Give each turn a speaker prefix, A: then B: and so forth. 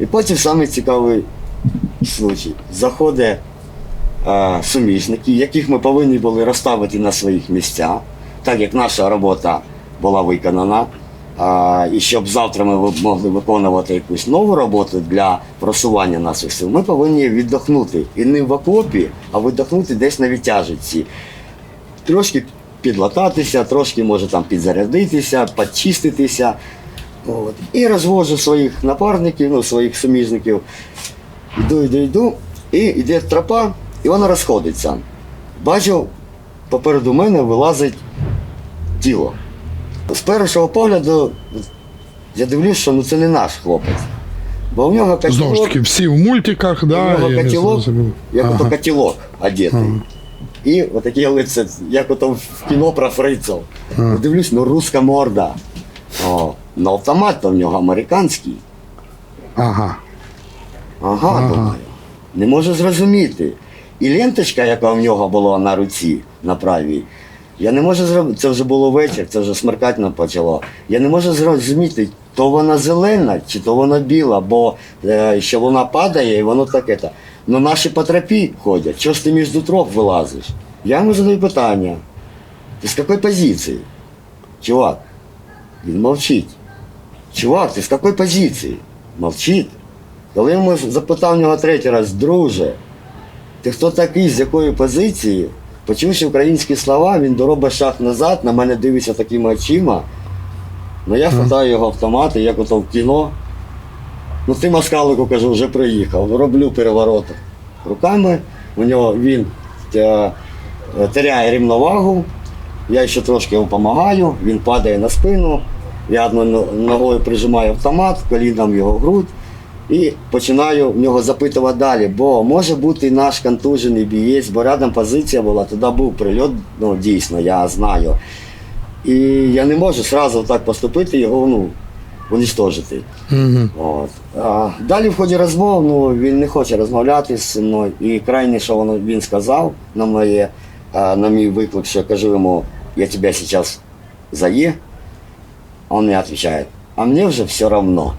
A: І потім саме цікавий случай. Заходить е, суміжники, яких ми повинні були розставити на своїх місцях, так як наша робота була виконана. А, і щоб завтра ми могли виконувати якусь нову роботу для просування наших сил, ми повинні віддохнути. І не в окопі, а віддохнути десь на відтяжці. Трошки підлататися, трошки може там підзарядитися, підчиститися. От. І розвожу своїх напарників, ну, своїх суміжників. Йду, йду, йду, і йде тропа, і вона розходиться. Бачу, попереду мене вилазить тіло. З першого погляду я дивлюсь, що ну, це не наш хлопець. Бо в нього
B: Знову ж таки, всі в мультиках,
A: у нього котілок, як ото
B: Ага.
A: котілок одетий. І отаке лице, як ото в кіно про фриців. Дивлюсь, ну руська морда. О, ну автомат то в нього американський.
B: Ага.
A: Ага, думаю. Не можу зрозуміти. І ленточка, яка в нього була на руці, на правій, я не можу зробити, це вже було вечір, це вже смеркатно почало. Я не можу зрозуміти, то вона зелена чи то вона біла, бо е, ще вона падає і воно таке. то Ну наші по тропі ходять, чого ж ти між трьох вилазиш? Я йому задаю питання. Ти з якої позиції? Чувак, він мовчить. Чувак, ти з якої позиції? Мовчить. Коли йому запитав нього третій раз, друже, ти хто такий, з якої позиції? Почувши українські слова, він доробить шаг назад, на мене дивиться такими очима. Ну я хватаю його автомат, як ото в кіно. Ну ти москалику кажу, вже приїхав. Роблю переворот руками. У нього він е, теряє рівновагу. Я ще трошки йому допомагаю, він падає на спину. Я одною ногою прижимаю автомат, коліном його грудь і починаю в нього запитувати далі, бо може бути наш контужений бієць, бо рядом позиція була, туди був прильот, ну дійсно, я знаю. І я не можу одразу так поступити, його ну, уничтожити.
B: Угу.
A: От. А, далі в ході розмов ну, він не хоче розмовляти зі мною. І крайне, що воно, він сказав на, моє, на мій виклик, що я кажу йому, я тебе зараз зає. А мне отвечает, а мне вже все одно.